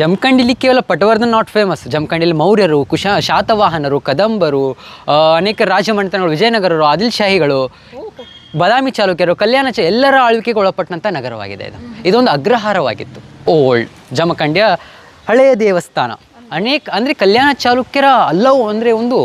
ಜಮಖಂಡಿಲಿ ಕೇವಲ Patwardhan not famous ಜಮಖಂಡಿಲಿ ಮೌರ್ಯರು, ಕುಶ, ಶಾತವಾಹನರು, ಕದಂಬರು ಅನೇಕ ರಾಜಮನೆತನಗಳು, ವಿಜಯನಗರರು ಆದಿಲ್ ಶಾಹಿಗಳು ಬದಾಮಿ ಚಾಲುಕ್ಯರು, ಕಲ್ಯಾಣ ಚ, ಎಲ್ಲರ ಆಳ್ವಿಕೆಗೆ ಒಳಪಟ್ಟಂಥ ನಗರವಾಗಿದೆ ಇದು. ಇದೊಂದು ಅಗ್ರಹಾರವಾಗಿತ್ತು. ಓಲ್ಡ್ ಜಮಖಂಡಿಯ ಹಳೆಯ ದೇವಸ್ಥಾನ. ಅನೇಕ, ಅಂದರೆ ಕಲ್ಯಾಣ ಚಾಲುಕ್ಯರ ಅಲ್ಲವು ಅಂದರೆ ಒಂದು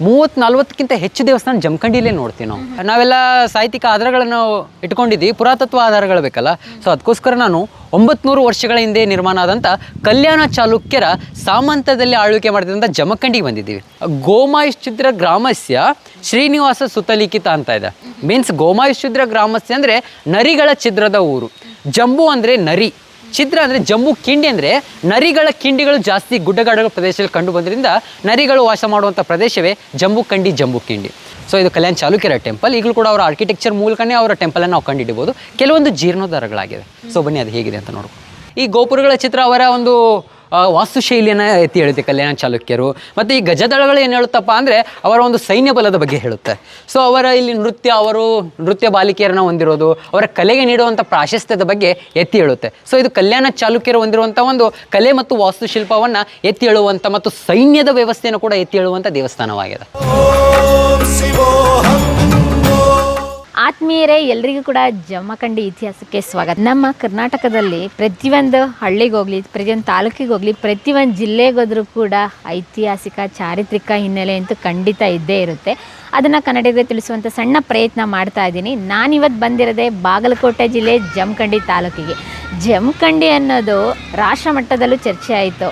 ಮೂವತ್ತು ನಲ್ವತ್ತಕ್ಕಿಂತ ಹೆಚ್ಚು ದೇವಸ್ಥಾನ ಜಮಖಂಡಿಲೇ ನೋಡ್ತೀವಿ ನಾವು. ನಾವೆಲ್ಲ ಸಾಹಿತ್ಯಿಕ ಆಧಾರಗಳನ್ನು ಇಟ್ಕೊಂಡಿದ್ದೀವಿ, ಪುರಾತತ್ವ ಆಧಾರಗಳು ಬೇಕಲ್ಲ. ಸೊ ಅದಕ್ಕೋಸ್ಕರ ನಾನು ಒಂಬತ್ನೂರು ವರ್ಷಗಳ ಹಿಂದೆ ನಿರ್ಮಾಣ ಆದಂಥ ಕಲ್ಯಾಣ ಚಾಲುಕ್ಯರ ಸಾಮಂತದಲ್ಲಿ ಆಳ್ವಿಕೆ ಮಾಡಿದಂಥ ಜಮಖಂಡಿಗೆ ಬಂದಿದ್ದೀವಿ. ಗೋಮಾಯುಶ್ಚಿದ್ರ ಗ್ರಾಮಸ್ಯ ಶ್ರೀನಿವಾಸ ಸುತಲಿಖಿತ ಅಂತ ಇದೆ. ಮೀನ್ಸ್ ಗೋಮಾಯುಶ್ಚಿದ್ರ ಗ್ರಾಮಸ್ಯ ಅಂದರೆ ನರಿಗಳ ಛಿದ್ರದ ಊರು. ಜಂಬು ಅಂದರೆ ನರಿ. ಛಿದ್ರ ಅಂದರೆ ಜಂಬು ಕಿಂಡಿ ಅಂದರೆ ನರಿಗಳ ಕಿಂಡಿಗಳು ಜಾಸ್ತಿ ಗುಡ್ಡಗಾಡುಗಳ ಪ್ರದೇಶದಲ್ಲಿ ಕಂಡು ಬಂದ್ರಿಂದ ನರಿಗಳು ವಾಸ ಮಾಡುವಂಥ ಪ್ರದೇಶವೇ ಜಂಬು ಕಂಡಿ ಜಂಬು ಕಿಂಡಿ. ಸೊ ಇದು ಕಲ್ಯಾಣ ಚಾಲುಕ್ಯರ ಟೆಂಪಲ್ ಈಗಲೂ ಕೂಡ ಅವರ ಆರ್ಕಿಟೆಕ್ಚರ್ ಮೂಲಕನೇ ಅವರ ಟೆಂಪಲನ್ನು ನಾವು ಕಂಡುಹಿಡಿಬೋದು ಕೆಲವೊಂದು ಜೀರ್ಣೋದ್ಧಾರಗಳಾಗಿದೆ ಸೊ ಬನ್ನಿ ಅದು ಹೇಗಿದೆ ಅಂತ ನೋಡ್ಬೋದು ಈ ಗೋಪುರಗಳ ಚಿತ್ರ ಅವರ ಒಂದು ವಾಸ್ತುಶೈಲಿಯನ್ನು ಎತ್ತಿ ಹೇಳುತ್ತೆ ಕಲ್ಯಾಣ ಚಾಲುಕ್ಯರು. ಮತ್ತು ಈ ಗಜದಳಗಳು ಏನು ಹೇಳುತ್ತಪ್ಪ ಅಂದರೆ ಅವರ ಒಂದು ಸೈನ್ಯ ಬಲದ ಬಗ್ಗೆ ಹೇಳುತ್ತೆ. ಸೊ ಅವರ ಇಲ್ಲಿ ನೃತ್ಯ, ಅವರು ನೃತ್ಯ ಬಾಲಿಕೆಯರನ್ನು ಹೊಂದಿರೋದು, ಅವರ ಕಲೆಗೆ ನೀಡುವಂಥ ಪ್ರಾಶಸ್ತ್ಯದ ಬಗ್ಗೆ ಎತ್ತಿ ಹೇಳುತ್ತೆ. ಸೊ ಇದು ಕಲ್ಯಾಣ ಚಾಲುಕ್ಯರು ಹೊಂದಿರುವಂಥ ಒಂದು ಕಲೆ ಮತ್ತು ವಾಸ್ತುಶಿಲ್ಪವನ್ನು ಎತ್ತಿ ಹೇಳುವಂಥ ಮತ್ತು ಸೈನ್ಯದ ವ್ಯವಸ್ಥೆಯನ್ನು ಕೂಡ ಎತ್ತಿ ಹೇಳುವಂಥ ದೇವಸ್ಥಾನವಾಗಿದೆ. ಆತ್ಮೀಯರೇ, ಎಲ್ರಿಗೂ ಕೂಡ ಜಮ್ಮಕಂಡಿ ಇತಿಹಾಸಕ್ಕೆ ಸ್ವಾಗತ. ನಮ್ಮ ಕರ್ನಾಟಕದಲ್ಲಿ ಪ್ರತಿಯೊಂದು ಹಳ್ಳಿಗೆ ಹೋಗ್ಲಿ, ಪ್ರತಿಯೊಂದು ತಾಲೂಕಿಗೆ ಹೋಗ್ಲಿ, ಪ್ರತಿಯೊಂದು ಜಿಲ್ಲೆಗೋದ್ರೂ ಕೂಡ ಐತಿಹಾಸಿಕ, ಚಾರಿತ್ರಿಕ ಹಿನ್ನೆಲೆ ಅಂತೂ ಖಂಡಿತ ಇದ್ದೇ ಇರುತ್ತೆ. ಅದನ್ನು ಕನ್ನಡಿಗರಿಗೆ ತಿಳಿಸುವಂಥ ಸಣ್ಣ ಪ್ರಯತ್ನ ಮಾಡ್ತಾ ಇದ್ದೀನಿ. ನಾನಿವತ್ತು ಬಂದಿರೋದೇ ಬಾಗಲಕೋಟೆ ಜಿಲ್ಲೆ ಜಮ್ಖಂಡಿ ತಾಲೂಕಿಗೆ. ಜಮ್ಖಂಡಿ ಅನ್ನೋದು ರಾಷ್ಟ್ರ ಮಟ್ಟದಲ್ಲೂ ಚರ್ಚೆ ಆಯಿತು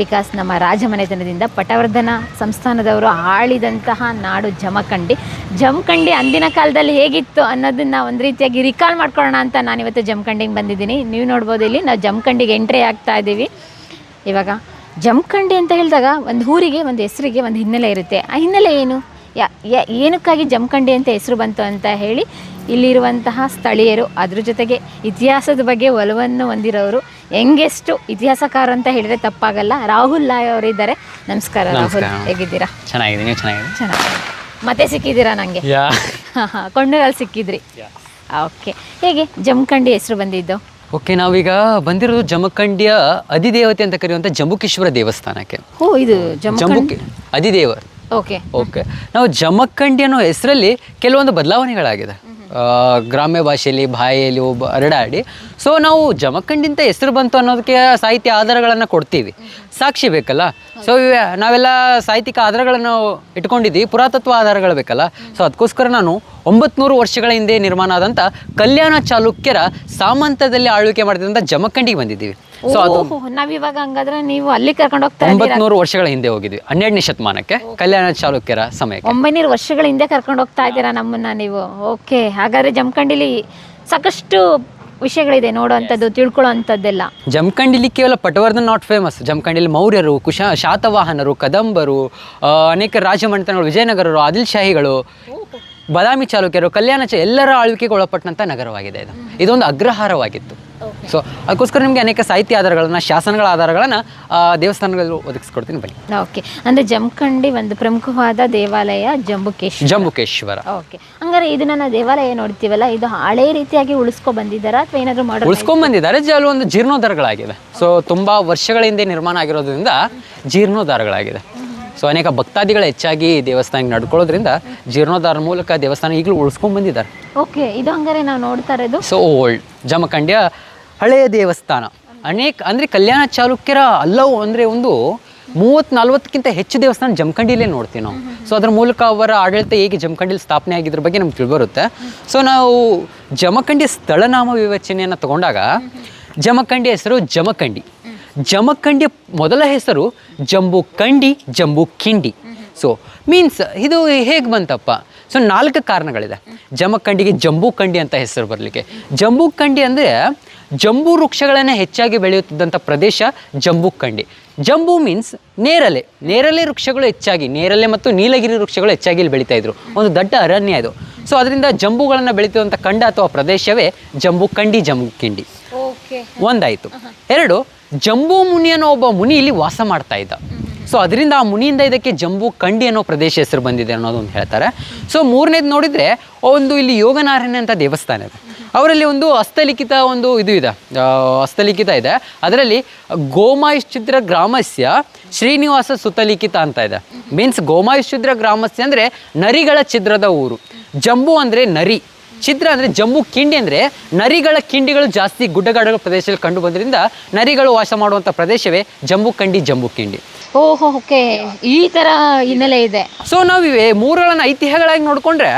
ಬಿಕಾಸ್ ನಮ್ಮ ರಾಜಮನೆತನದಿಂದ ಪಟವರ್ಧನ ಸಂಸ್ಥಾನದವರು ಆಳಿದಂತಹ ನಾಡು ಜಮಖಂಡಿ. ಜಮಖಂಡಿ ಅಂದಿನ ಕಾಲದಲ್ಲಿ ಹೇಗಿತ್ತು ಅನ್ನೋದನ್ನ ಒಂದು ರೀತಿಯಾಗಿ ರಿಕಾಲ್ ಮಾಡ್ಕೊಳ್ಳೋಣ ಅಂತ ನಾನಿವತ್ತು ಜಮಖಂಡಿಗೆ ಬಂದಿದ್ದೀನಿ. ನೀವು ನೋಡ್ಬೋದು ಇಲ್ಲಿ ನಾವು ಜಮಖಂಡಿಗೆ ಎಂಟ್ರಿ ಆಗ್ತಾ ಇದ್ದೀವಿ ಇವಾಗ ಜಮಖಂಡಿ ಅಂತ ಹೇಳಿದಾಗ ಒಂದು ಊರಿಗೆ, ಒಂದು ಹೆಸರಿಗೆ ಒಂದು ಹಿನ್ನೆಲೆ ಇರುತ್ತೆ. ಆ ಹಿನ್ನೆಲೆ ಏನು? ಯಾ ಯಾ- ಏನಕ್ಕಾಗಿ ಜಮಖಂಡಿ ಅಂತ ಹೆಸರು ಬಂತು ಅಂತ ಹೇಳಿ ಇಲ್ಲಿರುವಂತಹ ಸ್ಥಳೀಯರು ಅದ್ರ ಜೊತೆಗೆ ಇತಿಹಾಸದ ಬಗ್ಗೆ ಒಲವನ್ನು ಹೊಂದಿರೋರು ಹೆಂಗೆಷ್ಟು ಇತಿಹಾಸಕಾರ ಅಂತ ಹೇಳಿದ್ರೆ ತಪ್ಪಾಗಲ್ಲ. ರಾಹುಲ್ ಲಾಯ್ ಅವರಿದ್ದಾರೆ. ನಮಸ್ಕಾರ ರಾಹುಲ್. ಹೇಗಿದ್ದೀರಾ ಹೇಗಿದ್ದೀರಾ? ಚೆನ್ನಾಗಿದೆ ಚೆನ್ನಾಗಿದೆ? ಚೆನ್ನಾಗಿ ಮತ್ತೆ ಸಿಕ್ಕಿದ್ದೀರಾ ನನಗೆ ಕೊಂಡೂರಲ್ಲಿ ಸಿಕ್ಕಿದ್ರಿ. ಓಕೆ. ಹೇಗೆ ಜಮಖಂಡಿ ಹೆಸರು ಬಂದಿದ್ದು? ಓಕೆ ನಾವೀಗ ಬಂದಿರೋದು ಜಮಖಂಡಿಯ ಅಧಿದೇವತೆ ಅಂತ ಕರೆಯುವಂಥ ಜಂಬುಕೇಶ್ವರ ದೇವಸ್ಥಾನಕ್ಕೆ. ಓ ಇದು ಜಂಬುಕಿ ಅಧಿದೇವರು ಓಕೆ ಓಕೆ ನಾವು ಜಮಖಂಡಿ ಅನ್ನೋ ಹೆಸರಲ್ಲಿ ಕೆಲವೊಂದು ಬದಲಾವಣೆಗಳಾಗಿದೆ. ಗ್ರಾಮ್ಯ ಭಾಷೆಯಲ್ಲಿ ಬಾಯಲ್ಲಿ ಒಬ್ಬ ಹರಡಾಡಿ. ಸೊ ನಾವು ಜಮಖಂಡಿ ಅಂತ ಹೆಸರು ಬಂತು ಅನ್ನೋದಕ್ಕೆ ಸಾಹಿತ್ಯ ಆಧಾರಗಳನ್ನು ಕೊಡ್ತೀವಿ. ಸಾಕ್ಷಿ ಬೇಕಲ್ಲ? ಸೊ ನಾವೆಲ್ಲ ಸಾಹಿತ್ಯಿಕ ಆಧಾರಗಳನ್ನು ಇಟ್ಕೊಂಡಿದ್ದೀವಿ. ಪುರಾತತ್ವ ಆಧಾರಗಳು ಬೇಕಲ್ಲ? ಸೊ ಅದಕ್ಕೋಸ್ಕರ ನಾನು ಒಂಬತ್ನೂರು ವರ್ಷಗಳ ಹಿಂದೆ ನಿರ್ಮಾಣ ಆದಂಥ ಕಲ್ಯಾಣ ಚಾಲುಕ್ಯರ ಸಾಮಂತದಲ್ಲಿ ಆಳ್ವಿಕೆ ಮಾಡಿದಂಥ ಜಮಖಂಡಿಗೆ ಬಂದಿದ್ದೀವಿ. ಸೊ ಅದು ನಾವಿವಾಗ ಹಂಗಾದ್ರೆ ನೀವು ಅಲ್ಲಿ ಕರ್ಕೊಂಡು ಹೋಗ್ತಾ ಇದ್ದೀರಾ? ಒಂಬತ್ನೂರು ವರ್ಷಗಳ ಹಿಂದೆ ಹೋಗಿದ್ವಿ. ಹನ್ನೆರಡನೇ ಶತಮಾನಕ್ಕೆ ಕಲ್ಯಾಣ ಚಾಲುಕ್ಯರ ಸಮಯಕ್ಕೆ. ಒಂಬೈನೂರು ವರ್ಷಗಳ ಹಿಂದೆ ಕರ್ಕೊಂಡು ಹೋಗ್ತಾ ಇದ್ದೀರಾ ನಮ್ಮನ್ನ ನೀವು? ಓಕೆ ಹಾಗಾದ್ರೆ ಜಮಖಂಡಿಲಿ ಸಾಕಷ್ಟು ವಿಷಯಗಳಿದೆ ನೋಡುವಂಥದ್ದು ತಿಳ್ಕೊಳ್ಳೋ ಅಂಥದ್ದೆಲ್ಲ ಜಮಖಂಡಿಲಿ ಕೇವಲ ಪಟವರ್ಧನ್ ನಾಟ್ ಫೇಮಸ್ ಜಮಖಂಡಿಲಿ ಮೌರ್ಯರು ಕುಶ ಶಾತವಾಹನರು ಕದಂಬರು ಆ, ಅನೇಕ ರಾಜಮನೆತನಗಳು ವಿಜಯನಗರರು ಆದಿಲ್ ಶಾಹಿಗಳು ಬದಾಮಿ ಚಾಲುಕ್ಯರು ಕಲ್ಯಾಣ ಚ ಎಲ್ಲರ ಆಳ್ವಿಕೆಗೆ ಒಳಪಟ್ಟಂಥ ನಗರವಾಗಿದೆ ಇದು. ಇದೊಂದು ಅಗ್ರಹಾರವಾಗಿತ್ತು. ಸೊ ಅದಕ್ಕೋಸ್ಕರ ನಿಮಗೆ ಅನೇಕ ಸಾಹಿತ್ಯ ಆಧಾರಗಳನ್ನು ಶಾಸನಗಳ ಆಧಾರಗಳನ್ನು ದೇವಸ್ಥಾನಗಳಲ್ಲಿ ಒದಗಿಸ್ಕೊಡ್ತೀನಿ ಬನ್ನಿ. ಓಕೆ ಅಂದ್ರೆ ಜಮಖಂಡಿ ಒಂದು ಪ್ರಮುಖವಾದ ದೇವಾಲಯ ಜಂಬುಕೇಶ್ ಜಂಬುಕೇಶ್ವರ. ಓಕೆ ಹಂಗಾರೆ ಇದನ್ನ ನಾವು ದೇವಾಲಯ ನೋಡ್ತೀವಲ್ಲ ಇದು ಹಳೆ ರೀತಿಯಾಗಿ ಉಳಿಸ್ಕೊ ಬಂದಿದ್ದಾರಾ ಅಥವಾ ಏನಾದರೂ ಮಾಡಿ ಉಳಿಸ್ಕೊಂಡ್ಬಂದಿದ್ದಾರೆ ಬಂದಿದ್ದಾರೆ ಒಂದು ಜೀರ್ಣೋದ್ಧಾರಗಳಾಗಿವೆ. ಸೊ ತುಂಬ ವರ್ಷಗಳ ಹಿಂದೆ ನಿರ್ಮಾಣ ಆಗಿರೋದ್ರಿಂದ ಜೀರ್ಣೋದ್ಧಾರಗಳಾಗಿದೆ ಸೊ ಅನೇಕ ಭಕ್ತಾದಿಗಳು ಹೆಚ್ಚಾಗಿ ದೇವಸ್ಥಾನಕ್ಕೆ ನಡ್ಕೊಳ್ಳೋದ್ರಿಂದ ಜೀರ್ಣೋದ್ಧಾರ ಮೂಲಕ ದೇವಸ್ಥಾನ ಈಗಲೂ ಉಳಿಸ್ಕೊಂಡ್ಬಂದಿದ್ದಾರೆ ಓಕೆ ಇದು ಹಂಗಾರೆ ನಾವು ನೋಡ್ತಾ ಇರೋದು. ಸೊ ಓಲ್ಡ್ ಜಮಖಂಡಿಯ ಹಳೆಯ ದೇವಸ್ಥಾನ. ಅನೇಕ ಅಂದರೆ ಕಲ್ಯಾಣ ಚಾಲುಕ್ಯರ ಅಲ್ಲವು ಅಂದರೆ ಒಂದು ಮೂವತ್ತು ನಲ್ವತ್ತಕ್ಕಿಂತ ಹೆಚ್ಚು ದೇವಸ್ಥಾನ ಜಮಖಂಡಿಲೇ ನೋಡ್ತೀವಿ ನಾವು. ಸೊ ಅದ್ರ ಮೂಲಕ ಅವರ ಆಡಳಿತ ಹೇಗೆ ಜಮಖಂಡಿಲಿ ಸ್ಥಾಪನೆ ಆಗಿದ್ರ ಬಗ್ಗೆ ನಮ್ಗೆ ತಿಳಿಬರುತ್ತೆ. ಸೊ ನಾವು ಜಮಖಂಡಿ ಸ್ಥಳನಾಮ ವಿವೇಚನೆಯನ್ನು ತಗೊಂಡಾಗ ಜಮಖಂಡಿ ಹೆಸರು ಜಮಖಂಡಿ. ಜಮಖಂಡಿಯ ಮೊದಲ ಹೆಸರು ಜಂಬು ಕಂಡಿ, ಜಂಬು ಕಿಂಡಿ ಸೊ ಮೀನ್ಸ್ ಇದು ಹೇಗೆ ಬಂತಪ್ಪ? ಸೊ ನಾಲ್ಕು ಕಾರಣಗಳಿದೆ. ಜಮಖಂಡಿಗೆ ಜಂಬೂ ಕಂಡಿ ಅಂತ ಹೆಸರು ಬರಲಿಕ್ಕೆ. ಜಂಬೂ ಕಂಡಿ ಅಂದರೆ ಜಂಬೂ ವೃಕ್ಷಗಳನ್ನು ಹೆಚ್ಚಾಗಿ ಬೆಳೆಯುತ್ತಿದ್ದಂಥ ಪ್ರದೇಶ ಜಂಬೂ ಕಂಡಿ ಜಂಬೂ ಮೀನ್ಸ್ ನೇರಲೆ ನೇರಲೆ ವೃಕ್ಷಗಳು ಹೆಚ್ಚಾಗಿ ನೇರಲೆ ಮತ್ತು ನೀಲಗಿರಿ ವೃಕ್ಷಗಳು ಹೆಚ್ಚಾಗಿ ಇಲ್ಲಿ ಬೆಳೀತಾ ಇದ್ರು. ಒಂದು ದೊಡ್ಡ ಅರಣ್ಯ ಇದು. ಸೊ ಅದರಿಂದ ಜಂಬೂಗಳನ್ನು ಬೆಳೀತಿರುವಂಥ ಕಂಡ ಅಥವಾ ಪ್ರದೇಶವೇ ಜಂಬೂ ಕಂಡಿ ಜಂಬೂ ಕಿಂಡಿ ಒಂದಾಯಿತು. ಎರಡು ಜಂಬೂ ಮುನಿ ಅನ್ನೋ ಒಬ್ಬ ಮುನಿ ಇಲ್ಲಿ ವಾಸ ಮಾಡ್ತಾ ಇದ್ದ. ಸೊ ಅದರಿಂದ ಆ ಮುನಿಯಿಂದ ಇದಕ್ಕೆ ಜಂಬೂ ಕಂಡಿ ಅನ್ನೋ ಪ್ರದೇಶ ಹೆಸರು ಬಂದಿದೆ ಅನ್ನೋದು ಒಂದು ಹೇಳ್ತಾರೆ. ಸೊ ಮೂರನೇದು ನೋಡಿದರೆ ಒಂದು ಇಲ್ಲಿ ಯೋಗನಾರಾಯಣ ಅಂತ ದೇವಸ್ಥಾನ ಇದೆ. ಅವರಲ್ಲಿ ಒಂದು ಹಸ್ತಲಿಖಿತ ಒಂದು ಇದು ಇದೆ. ಹಸ್ತಲಿಖಿತ ಇದೆ. ಅದರಲ್ಲಿ ಗೋಮಾಯುಶ್ಚಿದ್ರ ಗ್ರಾಮಸ್ಯ ಶ್ರೀನಿವಾಸ ಸುತಲಿಖಿತ ಅಂತ ಇದೆ. ಮೀನ್ಸ್ ಗೋಮಾಯುಶ್ಚಿದ್ರ ಗ್ರಾಮಸ್ಯ ಅಂದರೆ ನರಿಗಳ ಛಿದ್ರದ ಊರು. ಜಂಬು ಅಂದರೆ ನರಿ. ಛಿದ್ರ ಅಂದರೆ ಜಂಬು ಕಿಂಡಿ ಅಂದರೆ ನರಿಗಳ ಕಿಂಡಿಗಳು ಜಾಸ್ತಿ ಗುಡ್ಡಗಾಡುಗಳ ಪ್ರದೇಶದಲ್ಲಿ ಕಂಡು ಬಂದ್ರಿಂದ ನರಿಗಳು ವಾಸ ಮಾಡುವಂಥ ಪ್ರದೇಶವೇ ಜಮ್ಮು ಕಂಡಿ ಜಮ್ಮು ಕಿಂಡಿ. ಓಹೋ ಓಕೆ. ಈ ತರ ಹಿನ್ನೆಲೆ ಇದೆ. ಸೊ ನಾವು ಇವೆ ಮೂರುಗಳನ್ನು ಐತಿಹ್ಯಗಳಾಗಿ ನೋಡಿಕೊಂಡ್ರೆ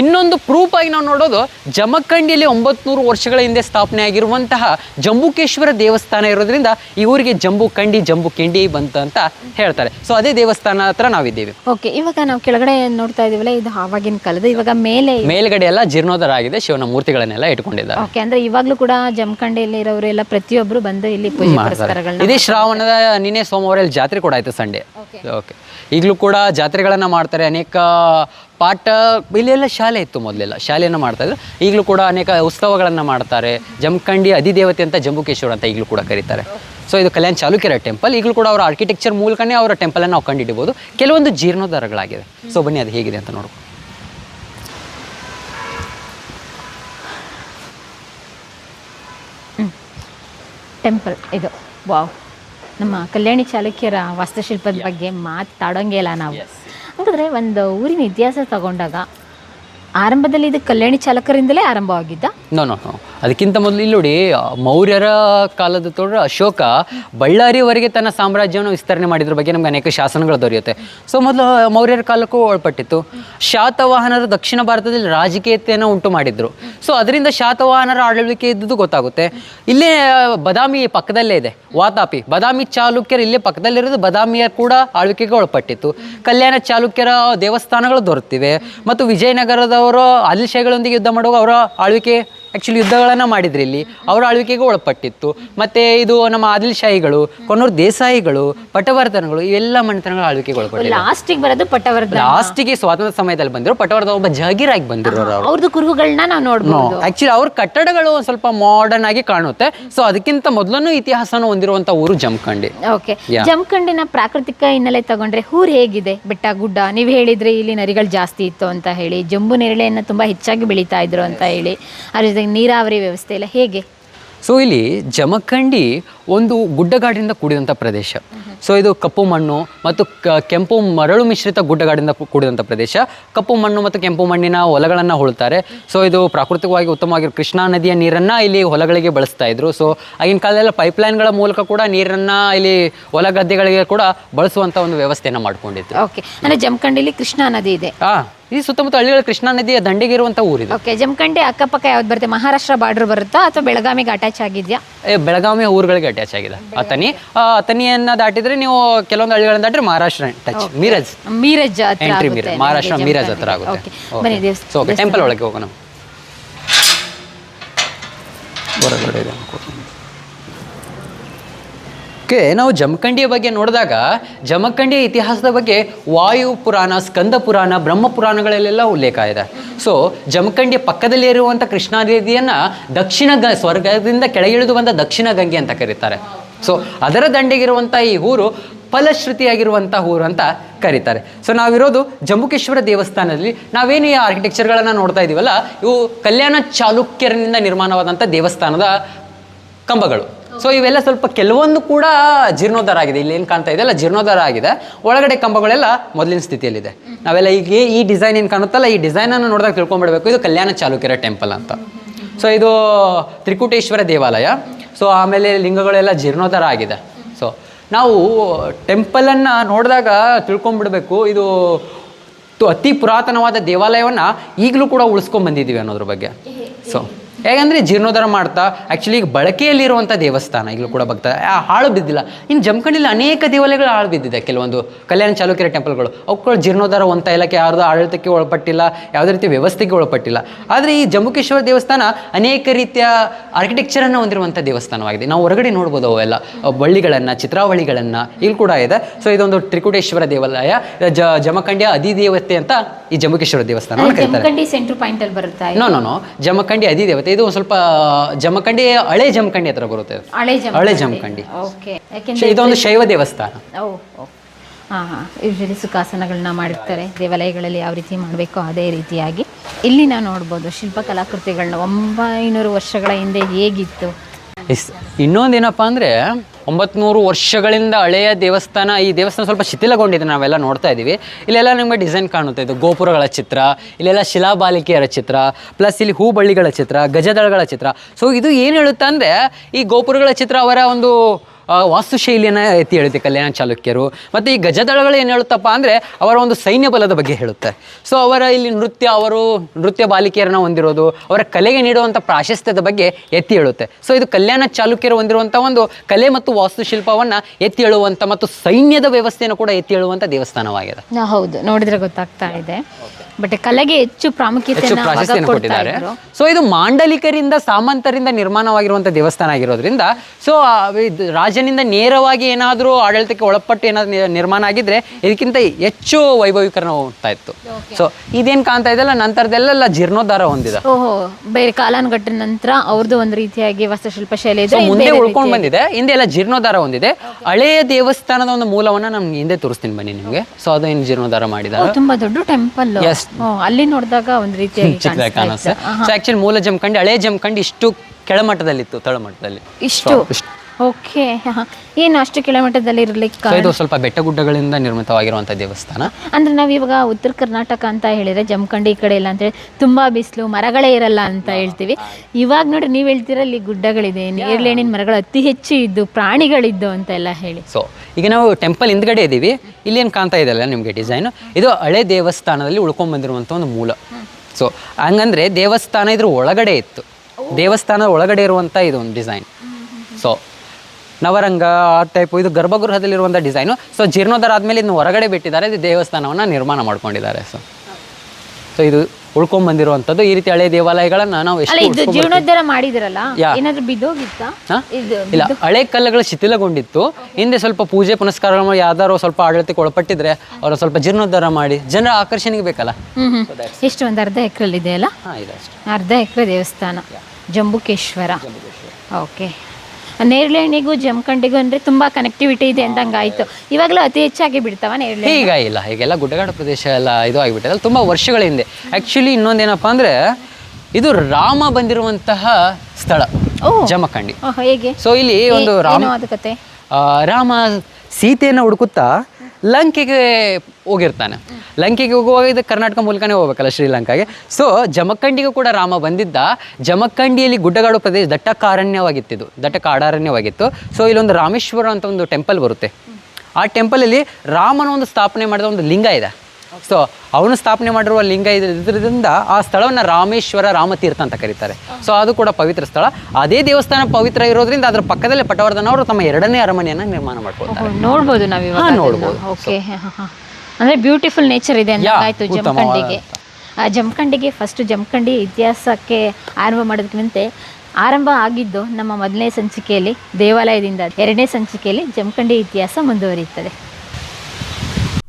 ಇನ್ನೊಂದು ಪ್ರೂಫ್ ಆಗಿ ನಾವು ನೋಡೋದು ಜಮಖಂಡಿಯಲ್ಲಿ ಒಂಬತ್ನೂರು ವರ್ಷಗಳ ಹಿಂದೆ ಸ್ಥಾಪನೆ ಆಗಿರುವಂತಹ ಜಂಬುಕೇಶ್ವರ ದೇವಸ್ಥಾನ ಇರೋದ್ರಿಂದ ಈ ಊರಿಗೆ ಜಂಬು ಕಂಡಿ ಜಂಬು ಕಿಂಡಿ ಬಂತು ಅಂತ ಹೇಳ್ತಾರೆ. ಸೊ ಅದೇ ದೇವಸ್ಥಾನ ಹತ್ರ ನಾವಿದ್ದೀವಿ. ಓಕೆ ಇವಾಗ ನಾವು ಕೆಳಗಡೆ ನೋಡ್ತಾ ಇದೀವಲ್ಲ ಇದು ಆವಾಗಿನ ಕಾಲದ ಇವಾಗ ಮೇಲೆ ಮೇಲ್ಗಡೆ ಎಲ್ಲ ಜೀರ್ಣೋದ್ಧಾರ ಆಗಿದೆ ಶಿವನ ಮೂರ್ತಿಗಳನ್ನೆಲ್ಲ ಇಟ್ಕೊಂಡಿದ್ದಾರೆ. ಓಕೆ ಅಂದ್ರೆ ಇವಾಗ್ಲೂ ಕೂಡ ಜಮಖಂಡಿಯಲ್ಲಿ ಇರೋರು ಎಲ್ಲ ಪ್ರತಿಯೊಬ್ಬರು ಬಂದು ಇಲ್ಲಿ ಪೂಜೆ ಮಾಡ್ತಾರೆ. ಇದೇ ಶ್ರಾವಣದ ನಿನ್ನೆ ಸೋಮವಾರ ಇಲ್ಲಿ ಜಾತ್ರೆ ಕೂಡ ಆಯ್ತು ಸಂಡೆ. ಓಕೆ ಈಗಲೂ ಕೂಡ ಜಾತ್ರೆಗಳನ್ನು ಮಾಡ್ತಾರೆ ಅನೇಕ ಪಾಠ, ಇಲ್ಲೆಲ್ಲ ಶಾಲೆ ಇತ್ತು ಮೊದಲೆಲ್ಲ, ಶಾಲೆಯನ್ನು ಮಾಡ್ತಾ ಇದ್ರು. ಈಗಲೂ ಕೂಡ ಅನೇಕ ಉತ್ಸವಗಳನ್ನು ಮಾಡ್ತಾರೆ. ಜಮಖಂಡಿ ಅಧಿದೇವತೆ ಅಂತ ಜಂಬುಕೇಶ್ವರ ಅಂತ ಈಗಲೂ ಕೂಡ ಕರೀತಾರೆ. ಸೊ ಇದು ಕಲ್ಯಾಣ ಚಾಲುಕ್ಯರ ಟೆಂಪಲ್ ಈಗಲೂ ಕೂಡ ಅವರ ಆರ್ಕಿಟೆಕ್ಚರ್ ಮೂಲಕನೇ ಅವರ ಟೆಂಪಲನ್ನು ನಾವು ಕಂಡುಹಿಡಿಬೋದು ಕೆಲವೊಂದು ಜೀರ್ಣೋದ್ಧಾರಗಳಾಗಿದೆ. ಸೊ ಬನ್ನಿ, ಅದು ಹೇಗಿದೆ ಅಂತ ನೋಡ್ಕೊ. ಟೆಂಪಲ್ ಇದು. ವಾವ್ ನಮ್ಮ ಕಲ್ಯಾಣಿ ಚಾಲುಕ್ಯರ ವಾಸ್ತುಶಿಲ್ಪದ ಬಗ್ಗೆ ಮಾತಾಡೋಂಗೆ ಇಲ್ಲ ನಾವು. ಹಂಗಾದ್ರೆ ಒಂದು ಊರಿನ ಇತಿಹಾಸ ತಗೊಂಡಾಗ ಆರಂಭದಲ್ಲಿ ಇದು ಕಲ್ಯಾಣಿ ಚಾಲಕರಿಂದಲೇ ಆರಂಭವಾಗಿದ್ದ? ನೋ ನೋ ನೋ ಅದಕ್ಕಿಂತ ಮೊದಲು ಇಲ್ಲಿ ನೋಡಿ ಮೌರ್ಯರ ಕಾಲದ ತೋಡ್ರೆ ಅಶೋಕ ಬಳ್ಳಾರಿವರೆಗೆ ತನ್ನ ಸಾಮ್ರಾಜ್ಯವನ್ನು ವಿಸ್ತರಣೆ ಮಾಡಿದ್ರ ಬಗ್ಗೆ ನಮ್ಗೆ ಅನೇಕ ಶಾಸನಗಳು ದೊರೆಯುತ್ತೆ. ಸೊ ಮೊದಲು ಮೌರ್ಯರ ಕಾಲಕ್ಕೂ ಒಳಪಟ್ಟಿತ್ತು. ಶಾತವಾಹನರು ದಕ್ಷಿಣ ಭಾರತದಲ್ಲಿ ರಾಜಕೀಯತೆಯನ್ನು ಉಂಟು ಮಾಡಿದ್ರು. ಸೊ ಅದರಿಂದ ಶಾತವಾಹನರ ಆಳ್ವಿಕೆ ಇದ್ದುದು ಗೊತ್ತಾಗುತ್ತೆ. ಇಲ್ಲೇ ಬದಾಮಿ ಪಕ್ಕದಲ್ಲೇ ಇದೆ, ವಾತಾಪಿ. ಬದಾಮಿ ಚಾಲುಕ್ಯರು ಇಲ್ಲೇ ಪಕ್ಕದಲ್ಲಿರೋದು ಬದಾಮಿಯ ಕೂಡ ಆಳ್ವಿಕೆಗೆ ಒಳಪಟ್ಟಿತ್ತು. ಕಲ್ಯಾಣ ಚಾಲುಕ್ಯರ ದೇವಸ್ಥಾನಗಳು ದೊರೆತಿವೆ. ಮತ್ತು ವಿಜಯನಗರದವರು ಆದಿಲ್ಶಾಹಿಗಳೊಂದಿಗೆ ಯುದ್ಧ ಮಾಡುವಾಗ ಅವರ ಆಳ್ವಿಕೆ ಆ್ಯಕ್ಚುಲಿ ಯುದ್ಧಗಳನ್ನು ಮಾಡಿದ್ರು ಇಲ್ಲಿ. ಅವರ ಆಳ್ವಿಕೆಗೆ ಒಳಪಟ್ಟಿತ್ತು. ಮತ್ತು ಇದು ನಮ್ಮ ಆದಿಲ್ ಶಾಹಿಗಳು ಕೊನ್ನೂರು ದೇಸಾಯಿಗಳು ಪಟವರ್ಧನಗಳು ಇವೆಲ್ಲ ಮನೆತನಗಳ ಆಳ್ವಿಕೆಗೆ ಒಳಪಟ್ಟಿದೆ ಲಾಸ್ಟಿಗೆ ಬರೋದು ಪಟವರ್ಧನ. ಲಾಸ್ಟಿಗೆ ಸ್ವಾತಂತ್ರ್ಯ ಸಮಯದಲ್ಲಿ ಬಂದಿರೋ ಪಟವರ್ಧನ ಒಬ್ಬ ಜಹಗೀರಾಗಿ ಬಂದಿರೋರು ಅವರು. ಅವ್ರದ್ದು ಕುರುಹುಗಳನ್ನ ನಾವು ನೋಡ್ಬೋದು. ಆಕ್ಚುಲಿ ಅವ್ರ ಕಟ್ಟಡಗಳು ಒಂದ್ ಸ್ವಲ್ಪ ಮಾಡರ್ನ್ ಆಗಿ ಕಾಣುತ್ತೆ. ಸೊ ಅದಕ್ಕಿಂತ ಮೊದಲನ್ನು ಇತಿಹಾಸನ ಹೊಂದಿರುವಂತ ಊರು ಜಮಖಂಡಿ. ಓಕೆ. ಜಮಖಂಡಿನ ಪ್ರಾಕೃತಿಕ ಹಿನ್ನೆಲೆ ತಗೊಂಡ್ರೆ ಊರು ಹೇಗಿದೆ? ಬೆಟ್ಟ ಗುಡ್ಡ ನೀವು ಹೇಳಿದ್ರೆ ಇಲ್ಲಿ ನರಿಗಳು ಜಾಸ್ತಿ ಇತ್ತು ಅಂತ ಹೇಳಿ ಜಂಬು ನೇರಳೆಯನ್ನು ತುಂಬಾ ಹೆಚ್ಚಾಗಿ ಬೆಳೀತಾ ಇದ್ರು ಅಂತ ಹೇಳಿ. ಅದ್ರ ನೀರಾವರಿ ವ್ಯವಸ್ಥೆ ಎಲ್ಲ ಹೇಗೆ? ಸೊ ಇಲ್ಲಿ ಜಮಖಂಡಿ ಒಂದು ಗುಡ್ಡಗಾಡಿನಿಂದ ಕೂಡಿದಂಥ ಪ್ರದೇಶ. ಸೊ ಇದು ಕಪ್ಪು ಮಣ್ಣು ಮತ್ತು ಕ- ಕೆಂಪು ಮರಳು ಮಿಶ್ರಿತ ಗುಡ್ಡಗಾಡಿನಿಂದ ಕೂಡಿದಂಥ ಪ್ರದೇಶ. ಕಪ್ಪು ಮಣ್ಣು ಮತ್ತು ಕೆಂಪು ಮಣ್ಣಿನ ಹೊಲಗಳನ್ನು ಹೊಳ್ತಾರೆ ಸೊ ಇದು ಪ್ರಾಕೃತಿಕವಾಗಿ ಉತ್ತಮವಾಗಿರೋ ಕೃಷ್ಣಾ ನದಿಯ ನೀರನ್ನು ಇಲ್ಲಿ ಹೊಲಗಳಿಗೆ ಬಳಸ್ತಾ ಇದ್ರು. ಸೊ ಆಗಿನ ಕಾಲದಲ್ಲ ಪೈಪ್ಲೈನ್ಗಳ ಮೂಲಕ ಕೂಡ ನೀರನ್ನು ಇಲ್ಲಿ ಹೊಲ ಗದ್ದೆಗಳಿಗೆ ಕೂಡ ಬಳಸುವಂಥ ಒಂದು ವ್ಯವಸ್ಥೆಯನ್ನು ಮಾಡ್ಕೊಂಡಿದ್ರು. ಓಕೆ ಅಂದರೆ ಜಮಖಂಡಿಲಿ ಕೃಷ್ಣಾ ನದಿ ಇದೆ. ಆ ಈ ಸುತ್ತಮುತ್ತ ಹಳ್ಳಿಗಳ ಕೃಷ್ಣಾ ನದಿಯ ದಂಡೆಗೆ ಇರುವಂಥ ಊರಿದೆ. ಓಕೆ ಜಮಖಂಡಿ ಅಕ್ಕಪಕ್ಕ ಯಾವ್ದು ಬರುತ್ತೆ? ಮಹಾರಾಷ್ಟ್ರ ಬಾರ್ಡರ್ ಬರುತ್ತಾ ಅಥವಾ ಬೆಳಗಾವಿಗೆ ಅಟ್ಯಾಚ್ ಆಗಿದ್ಯಾ? ಏ, ಬೆಳಗಾವಿಯ ಊರುಗಳಿಗೆ ಅಟ್ಯಾಚ್ ಆಗಿದೆ ಅತನಿ ಅತನಿಯನ್ನ ದಾಟಿದ್ರೆ ನೀವು ಕೆಲವೊಂದು ಹಳ್ಳಿಗಳನ್ನ ದಾಟಿದ್ರೆ ಮಹಾರಾಷ್ಟ್ರ ಟಚ್ ಮೀರಜ್ ಮೀರಜ್ ಎಂಟ್ರಿ ಮೀರಜ್ ಮಹಾರಾಷ್ಟ್ರ ಮೀರಜ್ ಹತ್ರ ಆಗುತ್ತೆ. ಸೊ ಓಕೆ ಟೆಂಪಲ್ ಒಳಗೆ ಹೋಗೋಣ. ಹೊರಗಡೆ ಇದೆ ಓಕೆ ನಾವು ಜಮಖಂಡಿಯ ಬಗ್ಗೆ ನೋಡಿದಾಗ, ಜಮಖಂಡಿಯ ಇತಿಹಾಸದ ಬಗ್ಗೆ ವಾಯು ಪುರಾಣ, ಸ್ಕಂದ ಪುರಾಣ, ಬ್ರಹ್ಮ ಪುರಾಣಗಳಲ್ಲೆಲ್ಲ ಉಲ್ಲೇಖ ಇದೆ. ಸೊ ಜಮಖಂಡಿಯ ಪಕ್ಕದಲ್ಲಿ ಇರುವಂಥ ಕೃಷ್ಣಾ ದಕ್ಷಿಣ ಗ, ಸ್ವರ್ಗದಿಂದ ಕೆಳಗಿಳಿದು ಬಂದ ದಕ್ಷಿಣ ಗಂಗೆ ಅಂತ ಕರೀತಾರೆ. ಸೊ ಅದರ ದಂಡೆಗಿರುವಂಥ ಈ ಊರು ಫಲಶ್ರುತಿಯಾಗಿರುವಂಥ ಊರು ಅಂತ ಕರೀತಾರೆ. ಸೊ ನಾವಿರೋದು ಜಂಬುಕೇಶ್ವರ ದೇವಸ್ಥಾನದಲ್ಲಿ ನಾವೇನು ಈ ಆರ್ಕಿಟೆಕ್ಚರ್ಗಳನ್ನು ನೋಡ್ತಾ ಇದ್ದೀವಲ್ಲ ಇವು ಕಲ್ಯಾಣ ಚಾಲುಕ್ಯರಿಂದ ನಿರ್ಮಾಣವಾದಂಥ ದೇವಸ್ಥಾನದ ಕಂಬಗಳು. ಸೊ ಇವೆಲ್ಲ ಸ್ವಲ್ಪ ಕೆಲವೊಂದು ಕೂಡ ಜೀರ್ಣೋದ್ಧಾರ ಆಗಿದೆ. ಇಲ್ಲಿ ಏನು ಕಾಣ್ತಾ ಇದೆಯಲ್ಲ ಜೀರ್ಣೋದ್ಧಾರ ಆಗಿದೆ. ಒಳಗಡೆ ಕಂಬಗಳೆಲ್ಲ ಮೊದಲಿನ ಸ್ಥಿತಿಯಲ್ಲಿದೆ. ನಾವೆಲ್ಲ ಈಗ ಈ ಡಿಸೈನ್ ಏನು ಕಾಣುತ್ತಲ್ಲ, ಈ ಡಿಸೈನನ್ನು ನೋಡಿದಾಗ ತಿಳ್ಕೊಂಡ್ಬಿಡ್ಬೇಕು. ಇದು ಕಲ್ಯಾಣ ಚಾಲುಕ್ಯರ ಟೆಂಪಲ್ ಅಂತ. ಸೊ ಇದು ತ್ರಿಕೂಟೇಶ್ವರ ದೇವಾಲಯ. ಸೊ ಆಮೇಲೆ ಲಿಂಗಗಳೆಲ್ಲ ಜೀರ್ಣೋದ್ಧಾರ ಆಗಿದೆ. ಸೊ ನಾವು ಟೆಂಪಲನ್ನು ನೋಡಿದಾಗ ತಿಳ್ಕೊಂಡ್ಬಿಡ್ಬೇಕು. ಇದು ಅತಿ ಪುರಾತನವಾದ ದೇವಾಲಯವನ್ನು ಈಗಲೂ ಕೂಡ ಉಳಿಸ್ಕೊಂಡ್ಬಂದಿದ್ದೀವಿ ಅನ್ನೋದ್ರ ಬಗ್ಗೆ. ಸೊ ಹೇಗಂದ್ರೆ ಜೀರ್ಣೋದ್ಧಾರ ಮಾಡ್ತಾ ಆ್ಯಕ್ಚುಲಿ ಈಗ ಬಳಕೆಯಲ್ಲಿರುವಂಥ ದೇವಸ್ಥಾನ ಈಗಲೂ ಕೂಡ ಭಕ್ತ ಆ, ಹಾಳು ಬಿದ್ದಿಲ್ಲ. ಇನ್ನು ಜಮಖಂಡಿಲಿ ಅನೇಕ ದೇವಾಲಯಗಳು ಹಾಳು ಬಿದ್ದಿದೆ. ಕೆಲವೊಂದು ಕಲ್ಯಾಣ ಚಾಲುಕ್ಯರ ಟೆಂಪಲ್ಗಳು ಅವುಗಳು ಜೀರ್ಣೋದ್ಧಾರ ಒಂಥ ಇಲಾಖೆ ಯಾರ್ದು ಆಡಳಿತಕ್ಕೆ ಒಳಪಟ್ಟಿಲ್ಲ ಯಾವುದೇ ರೀತಿ ವ್ಯವಸ್ಥೆಗೆ ಒಳಪಟ್ಟಿಲ್ಲ. ಆದರೆ ಈ ಜಮ್ಮುಕೇಶ್ವರ ದೇವಸ್ಥಾನ ಅನೇಕ ರೀತಿಯ ಆರ್ಕಿಟೆಕ್ಚರನ್ನು ಹೊಂದಿರುವಂಥ ದೇವಸ್ಥಾನವಾಗಿದೆ. ನಾವು ಹೊರಗಡೆ ನೋಡ್ಬೋದು ಅವೆಲ್ಲ. ಬಳ್ಳಿಗಳನ್ನು ಚಿತ್ರಾವಳಿಗಳನ್ನು ಇಲ್ಲಿ ಕೂಡ ಇದೆ. ಸೊ ಇದೊಂದು ತ್ರಿಕುಟೇಶ್ವರ ದೇವಾಲಯ ಜ ಜಮಖಂಡಿಯ ಅಧಿದೇವತೆ ಅಂತ ಈ ಜಂಬುಕೇಶ್ವರ ದೇವಸ್ಥಾನ ಜಮಖಂಡಿ ಸೆಂಟ್ರ್ ಪಾಯಿಂಟ್ ಅಲ್ಲಿ ಬರುತ್ತಾ? ನೋ ನೋ ನೋ ಜಮಖಂಡಿ ಅಧಿದೇವತೆ ಇದು ಸ್ವಲ್ಪ ಜಮಖಂಡಿ ಹಳೆ ಜಮಖಂಡಿ ಹತ್ರ ಬರುತ್ತೆ. ಹಳೆ ಹಳೆ ಜಮಖಂಡಿ. ಓಕೆ ಯಾಕೆಂದ್ರೆ ಇದೊಂದು ಶೈವ ದೇವಸ್ಥಾನ. ಓ ಓ. ಹಾಂ ಹಾಂ. ಯೂಶಲಿ ಸುಖಾಸನಗಳನ್ನ ಮಾಡಿರ್ತಾರೆ. ದೇವಾಲಯಗಳಲ್ಲಿ ಯಾವ ರೀತಿ ಮಾಡಬೇಕು ಅದೇ ರೀತಿಯಾಗಿ. ಇಲ್ಲಿ ನಾವು ನೋಡ್ಬೋದು ಶಿಲ್ಪಕಲಾಕೃತಿಗಳನ್ನ ಒಂಬೈನೂರು ವರ್ಷಗಳ ಹಿಂದೆ ಹೇಗಿತ್ತು? ಇನ್ನೊಂದು ಇನ್ನೊಂದೇನಪ್ಪ ಅಂದರೆ ಒಂಬತ್ನೂರು ವರ್ಷಗಳಿಂದ ಹಳೆಯ ದೇವಸ್ಥಾನ, ಈ ದೇವಸ್ಥಾನ ಸ್ವಲ್ಪ ಶಿಥಿಲಗೊಂಡಿದೆ ನಾವೆಲ್ಲ ನೋಡ್ತಾ ಇದ್ದೀವಿ. ಇಲ್ಲೆಲ್ಲ ನಿಮಗೆ ಡಿಸೈನ್ ಕಾಣುತ್ತೆ. ಇದು ಗೋಪುರಗಳ ಚಿತ್ರ, ಇಲ್ಲೆಲ್ಲ ಶಿಲಾಬಾಲಿಕೆಯರ ಚಿತ್ರ, ಪ್ಲಸ್ ಇಲ್ಲಿ ಹೂಬಳ್ಳಿಗಳ ಚಿತ್ರ, ಗಜದಳಗಳ ಚಿತ್ರ. ಸೊ ಇದು ಏನು ಹೇಳುತ್ತೆ ಅಂದರೆ, ಈ ಗೋಪುರಗಳ ಚಿತ್ರ ಅವರ ಒಂದು ವಾಸ್ತುಶೈಲಿಯನ್ನು ಎತ್ತಿ ಹೇಳುತ್ತೆ ಕಲ್ಯಾಣ ಚಾಲುಕ್ಯರು. ಮತ್ತು ಈ ಗಜದಳಗಳು ಏನು ಹೇಳುತ್ತಪ್ಪ ಅಂದರೆ ಅವರ ಒಂದು ಸೈನ್ಯ ಬಲದ ಬಗ್ಗೆ ಹೇಳುತ್ತೆ. ಸೊ ಅವರ ಇಲ್ಲಿ ನೃತ್ಯ ಅವರು ನೃತ್ಯ ಬಾಲಿಕೆಯರನ್ನ ಹೊಂದಿರೋದು ಅವರ ಕಲೆಗೆ ನೀಡುವಂಥ ಪ್ರಾಶಸ್ತ್ಯದ ಬಗ್ಗೆ ಎತ್ತಿ ಹೇಳುತ್ತೆ. ಸೊ ಇದು ಕಲ್ಯಾಣ ಚಾಲುಕ್ಯರು ಹೊಂದಿರುವಂಥ ಒಂದು ಕಲೆ ಮತ್ತು ವಾಸ್ತುಶಿಲ್ಪವನ್ನು ಎತ್ತಿ ಹೇಳುವಂಥ ಮತ್ತು ಸೈನ್ಯದ ವ್ಯವಸ್ಥೆಯನ್ನು ಕೂಡ ಎತ್ತಿ ಹೇಳುವಂಥ ದೇವಸ್ಥಾನವಾಗಿದೆ. ಹೌದು. ನೋಡಿದ್ರೆ ಗೊತ್ತಾಗ್ತಾ ಇದೆ. ಬಟ್ ಕಲೆಗೆ ಹೆಚ್ಚು ಪ್ರಾಮುಖ್ಯತೆ ಕೊಟ್ಟಿದ್ದಾರೆ. ಸೊ ಇದು ಮಾಂಡಲಿಕರಿಂದ ಸಾಮಂತರಿಂದ ನಿರ್ಮಾಣವಾಗಿರುವಂಥ ದೇವಸ್ಥಾನ ಆಗಿರೋದ್ರಿಂದ ಸೊ ರಾಜನಿಂದ ನೇರವಾಗಿ ಏನಾದರೂ ಆಡಳಿತಕ್ಕೆ ಒಳಪಟ್ಟು ಏನಾದರೂ ನಿರ್ಮಾಣ ಆಗಿದ್ರೆ ಇದಕ್ಕಿಂತ ಹೆಚ್ಚು ವೈಭವೀಕರಣ ಹೋಗ್ತಾ ಇತ್ತು. ಸೊ ಇದೇನು ಕಾಣ್ತಾ ಇದೆಯಲ್ಲ ನಂತರದೆಲ್ಲ ಜೀರ್ಣೋದ್ಧಾರ ಹೊಂದಿದೆ. ಓಹೋ ಬೇರೆ ಕಾಲಾನುಗಟ್ಟಿನ ನಂತರ ಅವ್ರದ್ದು ಒಂದು ರೀತಿಯಾಗಿ ವಸ್ತುಶಿಲ್ಪ ಶೈಲಿ ಇದೆ ಮುಂದೆ ಉಳ್ಕೊಂಡು ಬಂದಿದೆ ಹಿಂದೆ ಎಲ್ಲ ಜೀರ್ಣೋದ್ಧಾರ ಹೊಂದಿದೆ. ಹಳೆಯ ದೇವಸ್ಥಾನದ ಒಂದು ಮೂಲವನ್ನ ನಮ್ಗೆ ಹಿಂದೆ ತೋರಿಸ್ತೀನಿ ಬನ್ನಿ ನಿಮಗೆ. ಸೊ ಅದು ಏನು ಜೀರ್ಣೋದ್ಧಾರ ಓ, ಮಾಡಿದ್ದಾರೆ ತುಂಬಾ ದೊಡ್ಡ ಟೆಂಪಲ್. ಅಲ್ಲಿ ನೋಡಿದಾಗ ಒಂದು ರೀತಿಯಾಗಿ ಚಿಕ್ಕದಾಗಿ ಕಾಣಿಸುತ್ತೆ. ಸೊ ಆಕ್ಚುಲಿ ಮೂಲ ಜಮ್ಕಂಡಿ ಹಳೆ ಜಮ್ಕಂಡಿ ಇಷ್ಟು ಕೆಳಮಟ್ಟದಲ್ಲಿತ್ತು ತಳಮಟ್ಟದಲ್ಲಿ. ಇಷ್ಟು. ಓಕೆ. ಏನು ಅಷ್ಟು ಕಿಲೋಮೀಟರ್ದಲ್ಲಿ ಇರಲಿಕ್ಕೆ ಸೊ ಇದು ಸ್ವಲ್ಪ ಬೆಟ್ಟ ಗುಡ್ಡಗಳಿಂದ ನಿರ್ಮಿತವಾಗಿರುವಂಥ ದೇವಸ್ಥಾನ. ಅಂದ್ರೆ ನಾವು ಇವಾಗ ಉತ್ತರ ಕರ್ನಾಟಕ ಅಂತ ಹೇಳಿದ್ರೆ ಜಮಖಂಡಿ ಈ ಕಡೆ ಇಲ್ಲ ಅಂತೇಳಿ ತುಂಬಾ ಬಿಸಿಲು ಮರಗಳೇ ಇರಲ್ಲ ಅಂತ ಹೇಳ್ತೀವಿ. ಇವಾಗ ನೋಡಿ ನೀವು ಹೇಳ್ತೀರ ಇಲ್ಲಿ ಗುಡ್ಡಗಳಿದೆ ನೀರ್ಲೇಣಿನ ಮರಗಳು ಅತಿ ಹೆಚ್ಚು ಇದ್ದು ಪ್ರಾಣಿಗಳಿದ್ದು ಅಂತ ಎಲ್ಲ ಹೇಳಿ. ಸೊ ಈಗ ನಾವು ಟೆಂಪಲ್ ಹಿಂದ್ಗಡೆ ಇದ್ದೀವಿ ಇಲ್ಲಿ ಏನು ಕಾಣ್ತಾ ಇದೆಯಲ್ಲ ನಿಮಗೆ ಡಿಸೈನ್? ಇದು ಹಳೆ ದೇವಸ್ಥಾನದಲ್ಲಿ ಉಳ್ಕೊಂಡ್ಬಂದಿರುವಂಥ ಒಂದು ಮೂಲ. ಸೊ ಹಂಗಂದ್ರೆ ದೇವಸ್ಥಾನ ಇದ್ರ ಒಳಗಡೆ ಇತ್ತು. ದೇವಸ್ಥಾನದ ಒಳಗಡೆ ಇರುವಂಥ ಇದು ಒಂದು ಡಿಸೈನ್. ಸೊ ನವರಂಗ ಆ ಟೈಪು ಇದು ಗರ್ಭಗೃಹದಲ್ಲಿರುವಂಥ ಡಿಸೈನು ಸೊ ಜೀರ್ಣೋದ್ಧಾರ ಆದಮೇಲೆ ಇನ್ನು ಹೊರಗಡೆ ಬಿಟ್ಟಿದ್ದಾರೆ. ಇದು ದೇವಸ್ಥಾನವನ್ನು ನಿರ್ಮಾಣ ಮಾಡ್ಕೊಂಡಿದ್ದಾರೆ ಸೊ ಸೊ ಇದು ಉಳ್ಕೊಂಡ್ಬಂದಿರುವಂಥದ್ದು ಈ ರೀತಿ ಹಳೆ ದೇವಾಲಯಗಳನ್ನ ನಾವು ಜೀರ್ಣೋದ್ಧಾರ ಮಾಡಿದ್ರಲ್ಲ. ಏನಾದ್ರೂ ಬಿದ್ದೋಗಿತ್ತಾ? ಇಲ್ಲ ಹಳೆ ಕಲ್ಲುಗಳು ಶಿಥಿಲಗೊಂಡಿತ್ತು. ಹಿಂದೆ ಸ್ವಲ್ಪ ಪೂಜೆ ಪುನಸ್ಕಾರ ಯಾವ್ದಾರು ಸ್ವಲ್ಪ ಆಡಳಿತಕ್ಕೆ ಒಳಪಟ್ಟಿದ್ರೆ ಅವರು ಸ್ವಲ್ಪ ಜೀರ್ಣೋದ್ಧಾರ ಮಾಡಿ. ಜನರ ಆಕರ್ಷಣೆಗೆ ಬೇಕಲ್ಲ? ಎಷ್ಟು ಒಂದು ಅರ್ಧ ಎಕರೆಲ್ಲಿ ಇದೆ ಅಲ್ಲ ಅರ್ಧ ಎಕರೆ ದೇವಸ್ಥಾನ. ಜಂಬುಕೇಶ್ವರ. ಓಕೆ ನೇರ್ಳೆಹಣ್ಣಿಗೂ ಜಮಖಂಡಿಗೂ ಅಂದರೆ ತುಂಬ ಕನೆಕ್ಟಿವಿಟಿ ಇದೆ ಅಂದಂಗಾಯ್ತು. ಇವಾಗಲೂ ಅತಿ ಹೆಚ್ಚಾಗಿ ಬಿಡ್ತಾವ ನೇರಳೆ ಈಗ ಇಲ್ಲ ಈಗೆಲ್ಲ ಗುಡ್ಡಗಾಡು ಪ್ರದೇಶ ಎಲ್ಲ ಇದು ಆಗಿಬಿಟ್ಟಿದೆ. ತುಂಬ ವರ್ಷಗಳ ಹಿಂದೆ. ಆ್ಯಕ್ಚುಲಿ ಇನ್ನೊಂದೇನಪ್ಪ ಅಂದ್ರೆ ಇದು ರಾಮ ಬಂದಿರುವಂತಹ ಸ್ಥಳ ಓ. ಜಮಖಂಡಿ ಓಹ್, ಹೇಗೆ? ಸೊ ಇಲ್ಲಿ ಒಂದು ರಾಮ ಏನು ಅದು ಕತೆ? ಆ, ರಾಮ ಸೀತೆಯನ್ನು ಹುಡುಕುತ್ತಾ ಲಂಕೆಗೆ ಹೋಗಿರ್ತಾನೆ. ಲಂಕೆಗೆ ಹೋಗುವಾಗ ಇದು ಕರ್ನಾಟಕ ಮೂಲಕನೇ ಹೋಗ್ಬೇಕಲ್ಲ ಶ್ರೀಲಂಕಾಗೆ. ಸೊ ಜಮಖಂಡಿಗೂ ಕೂಡ ರಾಮ ಬಂದಿದ್ದ. ಜಮಖಂಡಿಯಲ್ಲಿ ಗುಡ್ಡಗಾಡು ಪ್ರದೇಶ ದಟ್ಟ ಕಾರಣ್ಯವಾಗಿತ್ತಿದ್ದು ದಟ್ಟ ಕಾಡಾರಣ್ಯವಾಗಿತ್ತು ಸೊ ಇಲ್ಲೊಂದು ರಾಮೇಶ್ವರ ಅಂತ ಒಂದು ಟೆಂಪಲ್ ಬರುತ್ತೆ. ಆ ಟೆಂಪಲಲ್ಲಿ ರಾಮನ ಒಂದು ಸ್ಥಾಪನೆ ಮಾಡಿದ ಒಂದು ಲಿಂಗ ಇದೆ. ಸೊ ಅವನು ಸ್ಥಾಪನೆ ಮಾಡಿರುವ ಲಿಂಗ ಇದ್ರ- ಇದರಿಂದ ಆ ಸ್ಥಳವನ್ನು ರಾಮೇಶ್ವರ ರಾಮತೀರ್ಥ ಅಂತ ಕರೀತಾರೆ. ಸೊ ಅದು ಕೂಡ ಪವಿತ್ರ ಸ್ಥಳ. ಅದೇ ದೇವಸ್ಥಾನ ಪವಿತ್ರ ಇರೋದ್ರಿಂದ ಅದರ ಪಕ್ಕದಲ್ಲೇ ಪಟವರ್ಧನ ಅವರು ತಮ್ಮ ಎರಡನೇ ಅರಮನೆಯನ್ನು ನಿರ್ಮಾಣ ಮಾಡ್ಕೊಳ್ತಾರೆ. ನೋಡ್ಬೋದು ನಾವು. ನೋಡ್ಬೋದು. ಅಂದರೆ ಬ್ಯೂಟಿಫುಲ್ ನೇಚರ್ ಇದೆ ಅಂತ ಆಯ್ತು ಜಮಖಂಡಿಗೆ. ಆ ಜಮಖಂಡಿಗೆ ಫಸ್ಟ್ ಜಮಖಂಡಿ ಇತಿಹಾಸಕ್ಕೆ ಆರಂಭ ಮಾಡೋದಕ್ಕಿಂತ ಆರಂಭ ಆಗಿದ್ದು ನಮ್ಮ ಮೊದಲನೇ ಸಂಚಿಕೆಯಲ್ಲಿ ದೇವಾಲಯದಿಂದ ಎರಡನೇ ಸಂಚಿಕೆಯಲ್ಲಿ ಜಮಖಂಡಿ ಇತಿಹಾಸ ಮುಂದುವರಿಯುತ್ತದೆ.